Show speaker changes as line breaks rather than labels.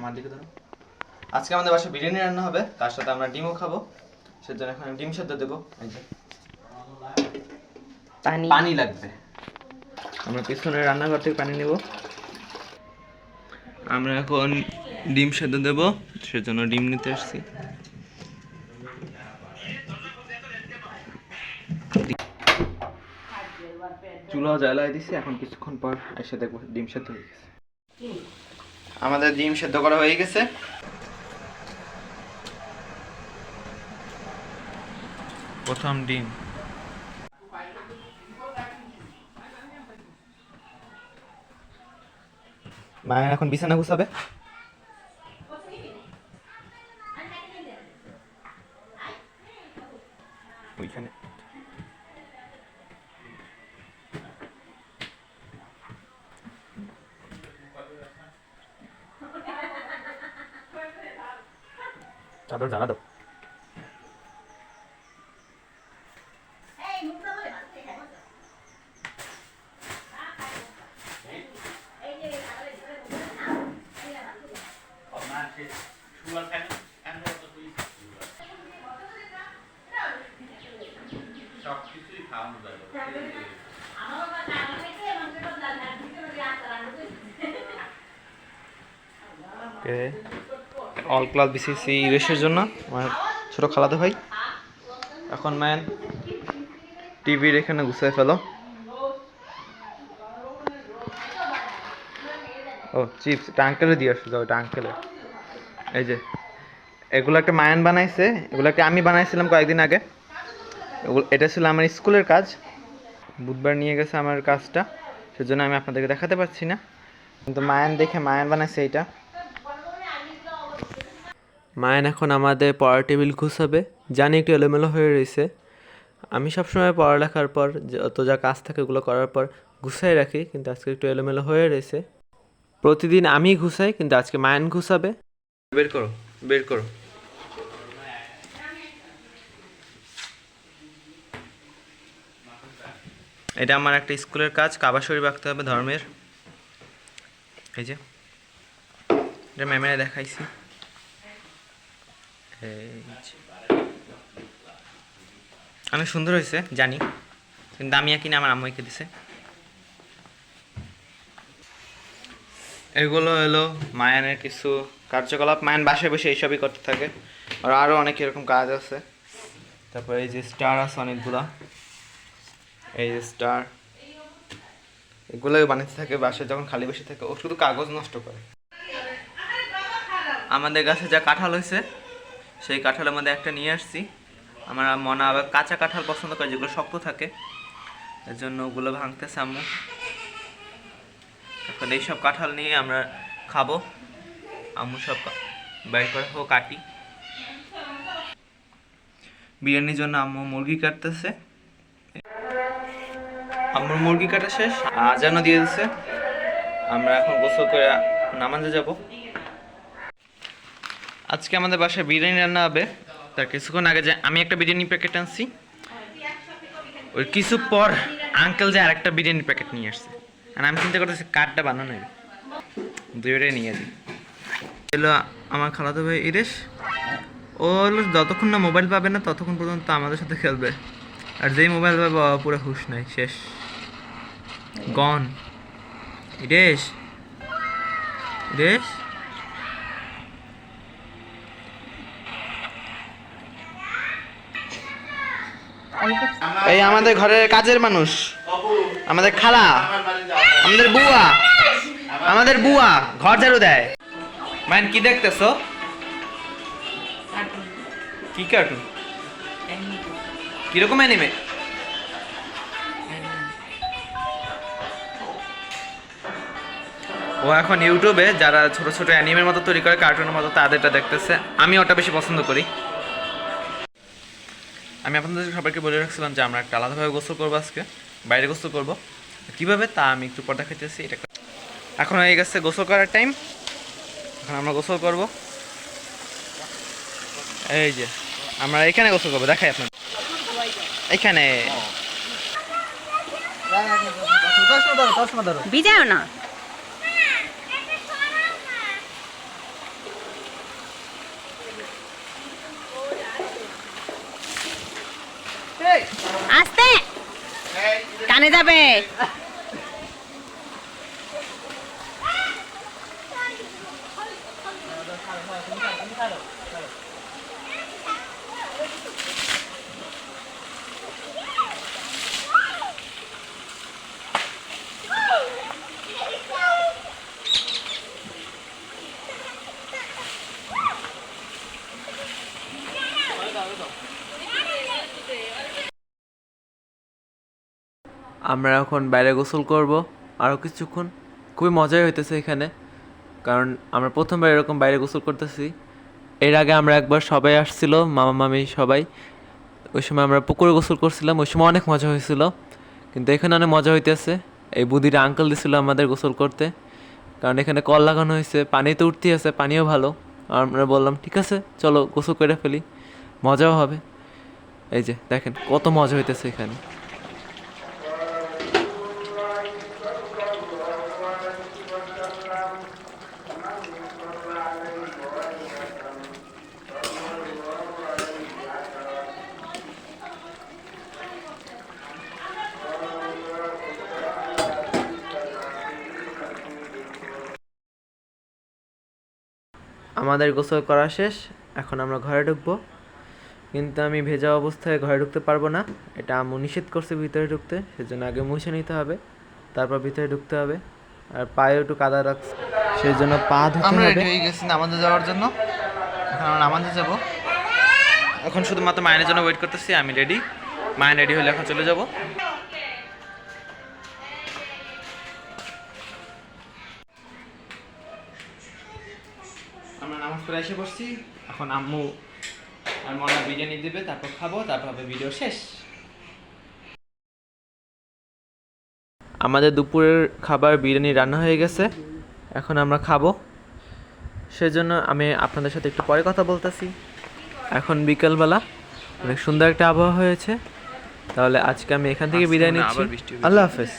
আমার দিকে ধরো। আজকে আমাদের বাসায় বিরিয়ানি রান্না হবে তার সাথে আমরা ডিমও খাব। সেজন্য এখন ডিম সেদ্ধ দেবো এই যে।
পানি।
পানি লাগবে। আমরা পিছনে রান্নাঘর থেকে পানি নেব। আমরা এখন ডিম সেদ্ধ দেব সেজন্য ডিম নিতে আসছি। চুলা জ্বালাই দিছি এখন কিছুক্ষণ পর এসে দেখব ডিম সেদ্ধ হয়ে গেছে। আমাদের ডিম সেদ্ধ করা হয়ে গেছে। প্রথম ডিম। মায়ের এখন বিছানা গুছাবে? চাদর জানা দাও। অল ক্লাস বিসিসি ইউএসের জন্য, আমার ছোটো খালাতো ভাই। এখন ম্যান টিভির এখানে গুছিয়ে ফেলো। ও চিপস এটা আঙ্কেলে দিয়ে আসো, যাও, এটা আঙ্কেলে এই যে এগুলো একটা মায়ান বানাইছে এগুলো একটা আমি বানাইছিলাম কয়েকদিন আগে। এটা ছিল আমার স্কুলের কাজ। বুধবার নিয়ে গেছে আমার কাজটা, সেজন্য আমি আপনাদেরকে দেখাতে পারছি না। কিন্তু মায়ান দেখে মায়ান বানাইছে এইটা।
মায়ের এখন আমাদের পড়ার টেবিল গুছাবে। জানি একটু এলোমেলো হয়ে রয়েছে। আমি সবসময় পড়ালেখার পর যত যা কাজ থাকে ওগুলো করার পর গুছাই রাখি, কিন্তু আজকে একটু এলোমেলো হয়ে রয়েছে। প্রতিদিন আমি ঘুষাই কিন্তু আজকে মায়ন ঘুষাবে
বের করো বের করো। এটা আমার একটা স্কুলের কাজ, কাবা শরীফ আঁকতে হবে ধর্মের। এই যে, এটা ম্যামেরা দেখাইছি। অনেক সুন্দর হয়েছে, জানি। কিন্তু আমি কিনা আমার আম্মু এঁকে দিছে। এগুলো হলো মায়ানের কিছু কার্যকলাপ। মায়ান বাসায় বসে এইসবই করতে থাকে। আর আরও অনেক এরকম কাজ আছে। তারপর এই যে স্টার আছে অনেকগুলা। এই যে স্টার। এগুলোই বানাতে থাকে, বাসায় যখন খালি বসে থাকে, ও শুধু কাগজ নষ্ট করে। আমাদের গাছে যা কাঁঠাল হয়েছে সেই কাঁঠালের মধ্যে একটা নিয়ে আসছি। আমার মনে আবার কাঁচা কাঁঠাল পছন্দ করে, যেগুলো শক্ত থাকে। এর জন্য ওগুলো ভাঙতেছে আম্মু। এখন এইসব কাঁঠাল নিয়ে আমরা খাব। আম্মু সব বের করে হোক কাটি। বিরিয়ানির জন্য আম্মু মুরগি কাটতেছে। আম্মুর মুরগি কাটা শেষ। আজানও দিয়ে দিচ্ছে আমরা এখন গোসল করে নামাজে যাব। আজকে আমাদের বাসায় বিরিয়ানি রান্না হবে। তার কিছুক্ষণ আগে যে আমি একটা বিরিয়ানি প্যাকেট আনছি। ওই কিছু পর আঙ্কেল যে আরেকটা বিরিয়ানি প্যাকেট নিয়ে আসছে। আর আমি চিন্তা করতেছি কার্ডটা বানানো হবে। দুইটাই নিয়ে দিই এলো আমার খালাতো ভাই ইরেশ। ও হলো যতক্ষণ না মোবাইল পাবে না, ততক্ষণ পর্যন্ত আমাদের সাথে খেলবে। আর যেই মোবাইল পাবে, ও পুরো হুশ নাই, শেষ। গন ইরেশ। ইরেশ। এই আমাদের ঘরের কাজের মানুষ। আমাদের খালা, আমাদের বুয়া আমাদের বুয়া, ঘর ঝাড়ু দেয়। মাইন, কি দেখতেছো? কি কার্টুন কীরকম অ্যানিমে ও এখন ইউটিউবে যারা ছোট ছোট অ্যানিমের মতো তৈরি করে কার্টুনের মতো, তাদেরটা দেখতেছে। আমি ওটা বেশি পছন্দ করি। আমি আপনাদের সবাইকে বলে রাখছিলাম যে আমরা একটা আলাদাভাবে গোসল করব আজকে, বাইরে গোসল করব। কীভাবে? তা আমি একটু পর দেখাইতেছি এটা এখন হয়ে গেছে গোসল করার টাইম এখন আমরা গোসল করব। এই যে, আমরা এখানে গোসল করব, দেখাই আপনার এখানে।
ভিজাও না। কানে যাবে।
আমরা এখন বাইরে গোসল করব। আরও কিছুক্ষণ। খুবই মজাই হইতেছে এখানে। কারণ আমরা প্রথমবার এরকম বাইরে গোসল করতেছি। এর আগে আমরা একবার সবাই আসছিল, মামা, মামি সবাই। ওই সময় আমরা পুকুরে গোসল করছিলাম। ওই সময় অনেক মজা হয়েছিল। কিন্তু এখানে অনেক মজা হইতেছে। এই বুদির আঙ্কেল দিছিল আমাদের গোসল করতে। কারণ এখানে কল লাগানো হয়েছে। পানি তো উঠতেই আছে, পানিও ভালো। আর আমরা বললাম, ঠিক আছে, চলো গোসল করে ফেলি। মজাও হবে। এই যে, দেখেন, কত মজা হইতেছে এখানে। আমাদের গোসল করা শেষ এখন আমরা ঘরে ঢুকবো। কিন্তু আমি ভেজা অবস্থায় ঘরে ঢুকতে পারব না। এটা আম্মু নিষেধ করছে ভিতরে ঢুকতে সেজন্য আগে মুছে নিতে হবে তারপর ভিতরে ঢুকতে হবে। আর পায়ে একটু কাদা রাখছে সেই জন্য পা ধুতে
আমরা রেডি হয়ে গেছি নামাজে যাওয়ার জন্য। এখন আমরা নামাজে যাব। এখন শুধুমাত্র মায়ের জন্য ওয়েট করতেছি আমি রেডি মায়ের রেডি হলে এখন চলে যাব। পড়ে এসে বসছি। এখন আম্মু আর মনে বিরিয়ানি দিবে তারপর খাব তারপর হবে ভিডিও শেষ।
আমাদের দুপুরের খাবার বিরিয়ানি রান্না হয়ে গেছে। এখন আমরা খাব। সেজন্য আমি আপনাদের সাথে একটু পরে কথা বলতেছি। এখন বিকেলবেলা অনেক সুন্দর একটা আবহাওয়া হয়েছে। তাহলে আজকে আমি এখান থেকে বিদায় নিচ্ছি। আল্লাহ হাফেজ।